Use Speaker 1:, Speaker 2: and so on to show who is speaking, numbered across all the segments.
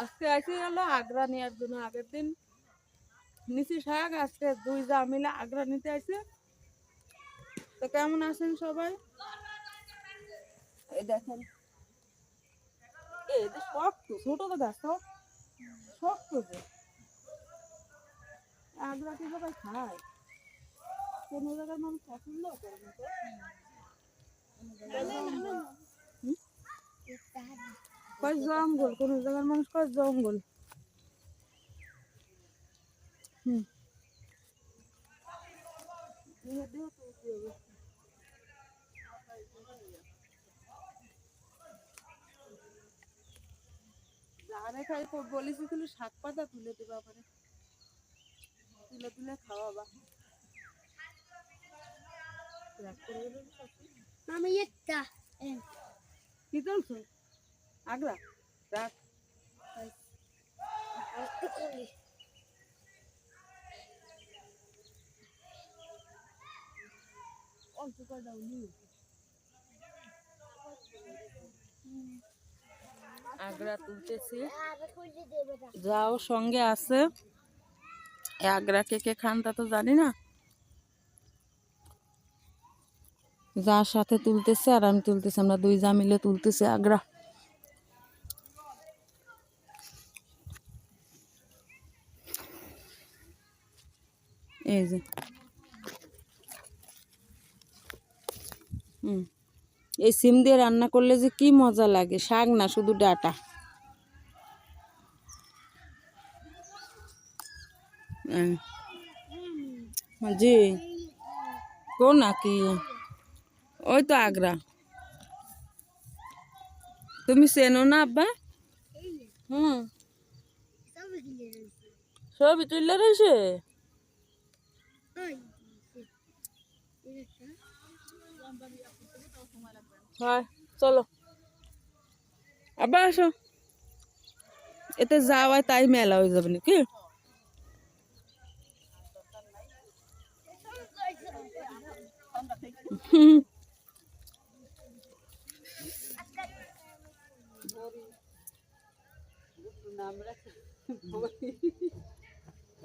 Speaker 1: আজকে আসি গেল আগ্রা নেওয়ার জন্য আগের দিন নিচি শাক, আজকে দুই যা মিলে আগ্রা নিতে আসে তো কেমন আছেন সবাই? এই দেখেন শক্ত ছোট তো শক্ত যে। আগ্রা কি সবাই খায়? কোন মানুষ পছন্দ করে? কয় জঙ্গল? কোন জায়গার মানুষ কয় জঙ্গল? হুম। খাই বলেছি শুধু শাক পাতা তুলে দেবা পারে তুলে তুলে খাওয়াবা।
Speaker 2: jätta.
Speaker 1: কি চলছো আগ্রা রাখ। আগ্রা তুলতেছি। যাও, সঙ্গে আছে। আগ্রা কে কে খান তা তো জানি না। যার সাথে তুলতেছে আর আমি তুলতেছি, আমরা দুই যা মিলে তুলতেছি আগ্রা এই যে। হুম। এই সিম দিয়ে রান্না করলে যে কি মজা লাগে শাক না শুধু ডাটা। হুম। জি। কো নাকি ওই তো আগ্রা। তুমি চেনো না আব্বা? হুম। সবই তুললে রয়েছে হয় চলো। আবার আসো। এতে যাওয়ায় তাই মেলা হয়ে যাবে নাকি? হুম।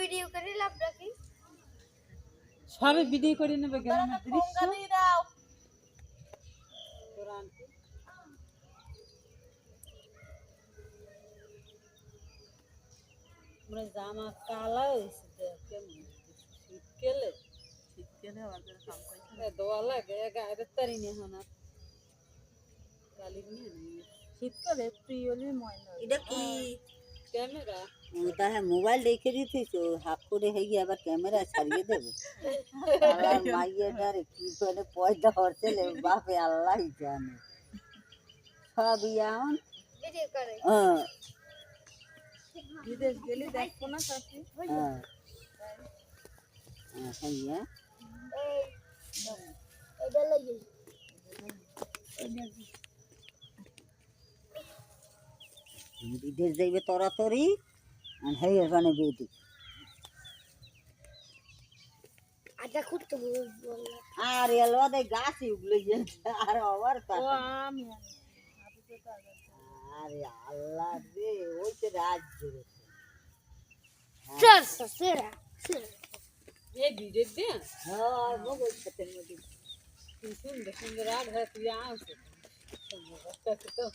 Speaker 2: ভিডিও করে লাভ রাখি
Speaker 1: সবে ভিডিও করে নেবে গ্রামের দৃশ্য আমরা জামা কালা হয়েছে কেমন শীতকালে। শীতকালে দোয়া লাগে গায়ের তারি নিয়ে হন আর। কালি নিয়ে? নিয়ে শীতকালে প্রিয় ময়না।
Speaker 3: এটা কি?
Speaker 1: ক্যামেরা
Speaker 3: ওটা হ্যাঁ মোবাইল রেখে দিতেছ হাফ করে হয়ে গিয়ে আবার ক্যামেরা ছাড়িয়ে দেবে আমার মাইয়াটারে কি করে পয়দা হচ্ছে বাপে আল্লাহ জানে সব ইয়ান
Speaker 2: ভিডিও করে
Speaker 3: হ্যাঁ
Speaker 1: বিদেশ গেলে দেখব না চাষি
Speaker 3: হ্যাঁ হ্যাঁ ইয়া
Speaker 2: এই এটা লাগি
Speaker 3: বিদেশ যাইবে তরাতরি আর হয়ে ওখানে বেদি
Speaker 2: আটা খুঁজতে বলব
Speaker 3: আর এলো দে গাছ উগলে গেছে আর আবার
Speaker 1: ও
Speaker 3: কথা
Speaker 1: আমি
Speaker 3: আরে আল্লাহ রে ওই তো রাজ হ্যাঁ মোবাইল সাথে মধ্যে
Speaker 1: সুন্দর সুন্দর আর তুই আসো। ভালেও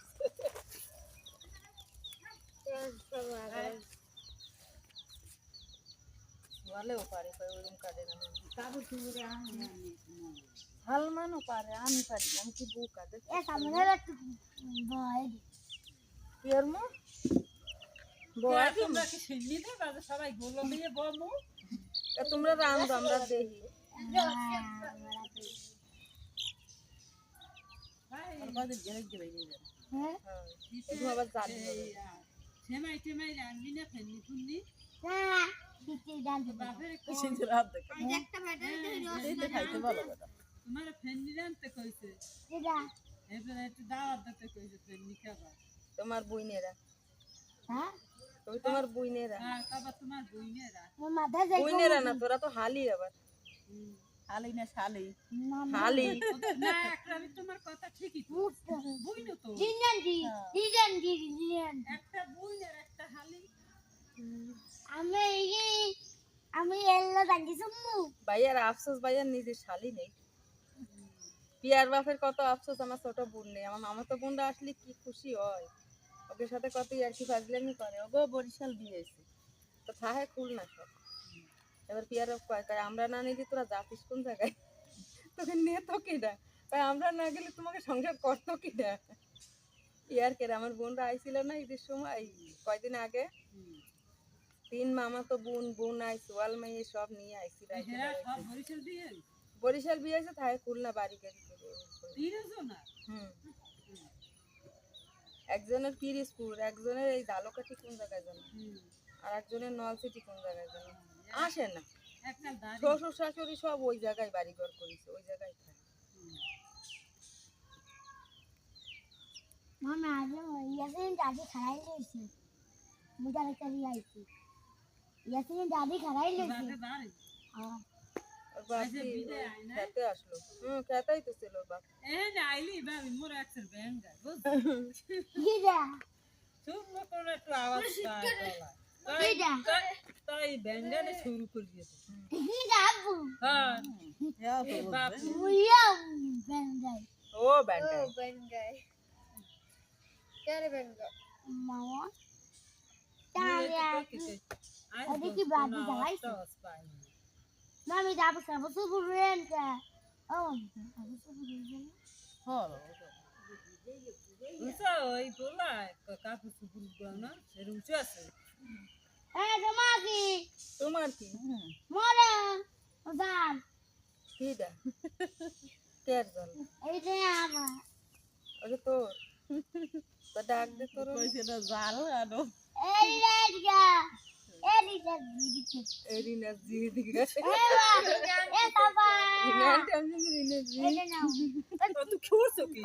Speaker 1: পারে কয় ওরকম কাটে না
Speaker 3: কাগজ চুপড়ে আমি
Speaker 1: হালমানও পারে আমি পারি না, আমি কি বউ কাটে
Speaker 2: এ সামনে একটু ভয় দি
Speaker 1: পিয়ার মো বয়
Speaker 4: তোমরা কি সিন্নি দেবা যে সবাই গোলো দিয়ে বমু
Speaker 1: তোমরা রান্ধো আমরা দেখি
Speaker 4: আর বাদে গেলে গেলে গেলে
Speaker 2: হ্যাঁ
Speaker 1: একটু আবার জানি হবে।
Speaker 4: সেমাই টেমাই না ফেলনি ফুলনি তোমার ফেলনি রানতে কইছে
Speaker 2: এটা
Speaker 4: একটু দাওয়াত দিতে কইছে ফেলনি খাবা
Speaker 1: তোমার বইনেরা
Speaker 2: হ্যাঁ
Speaker 1: তোমার বইনেরা
Speaker 4: হ্যাঁ তোমার বইনেরা
Speaker 1: বইনেরা না তোরা তো হালি আবার
Speaker 3: শালি না শালি
Speaker 2: না না
Speaker 4: না তোমার কথা ঠিকই তো? তো
Speaker 2: দিন দি দিন দি দিন
Speaker 4: একটা একটা হালি
Speaker 2: আমি এই আমি এল্লা সুমু
Speaker 1: ভাইয়ার আফসোস ভাইয়ার নিজের শালি নেই। পিয়ার বাপের কত আফসোস আমার ছোট বোন নেই। আমার মামা তো বোনরা আসলে কি খুশি হয়? ওদের সাথে কত আর কি ফাজলামি করে? ওগো বরিশাল হয়েছে। তো থাহে খুল না সব। এবার পিয়ার কয় কয় আমরা না নিলে তোরা যাতিস কোন জায়গায়? তোকে নিয়ে তো কিনা কয় আমরা না গেলে তোমাকে সংসার করতো কিনা পিয়ার কেরে আমার বোনরা আইছিল না ঈদের সময় কয়দিন আগে? তিন মামা তো বোন বোন আই সোয়াল মাইয়ে সব নিয়ে আইছিল।
Speaker 4: বরিশাল
Speaker 1: বিয়ে হয়েছে তাই খুলনা বাড়ি
Speaker 4: না?
Speaker 1: হুম। একজনের পিরিসপুর একজনের এই দালকাঠি কোন জায়গায় জানো আর একজনের নলসিটি কোন জায়গায় জানো আসে না। শ্বশুর শাশুড়ি সব ওই জায়গায় বাড়ি ঘর করেছে ওই জায়গায় থাকে।
Speaker 2: মামা আজ ইয়াসিন দাদি খারাই লইছে। মুদার করি আইছি। ইয়াসিন দাদি খারাই লইছে। হ্যাঁ।
Speaker 1: কি? খেতে আসলো। হুম খেতেই তো ছিল বাপ।
Speaker 4: এ না আইলি বাবি মোর একসের ব্যাঙ্গা
Speaker 2: গিরা
Speaker 4: শুনব কোন একটু আওয়াজ পায় তাই ব্যাঙ্গানে শুরু করে দিয়েছে। হ্যাঁ।
Speaker 3: তো
Speaker 1: ও ব্যান্ডাই।
Speaker 2: মামা। তারিয়া বাবু দাঁড়াইছে? মামি যাব সব সুবুরেন কা ও
Speaker 4: উঁচা ওই না এর উঁচু আছে।
Speaker 1: তোমার কি?
Speaker 2: মরে ওদান
Speaker 1: কি দা কের জল?
Speaker 2: এই যে আমার।
Speaker 1: ওকে তোর। তো ডাক দে তোর।
Speaker 3: কইছে না জাল আনো।
Speaker 2: এই রাজা এই দিকে দিকে
Speaker 1: এরিনা জি
Speaker 2: এ বাবা
Speaker 1: রিনা টেনশন রিনা জি।
Speaker 2: এই যে নাও।
Speaker 1: তুই খুশো কি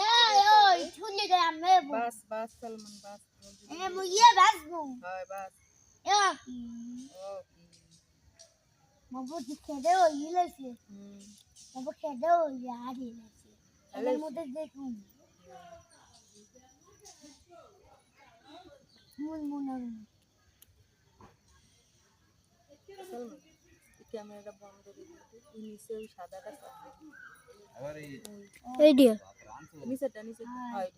Speaker 2: এই ওই আমি
Speaker 1: বাস বাস সালমান বাস
Speaker 2: এ মুইয়ে বাসবো
Speaker 1: হয় বাস
Speaker 2: এ
Speaker 1: ও কি
Speaker 2: মবু খেদে ওই ইলেছে
Speaker 1: হুম
Speaker 2: মবু খেদে ওই ইলেছে এর মধ্যে দেখুন মুন মুন
Speaker 1: সালমান ক্যামেরাটা বন্ধ করে দিতে নিচে ওই সাদাটা চাপ
Speaker 2: এই
Speaker 1: নিচেটা হয়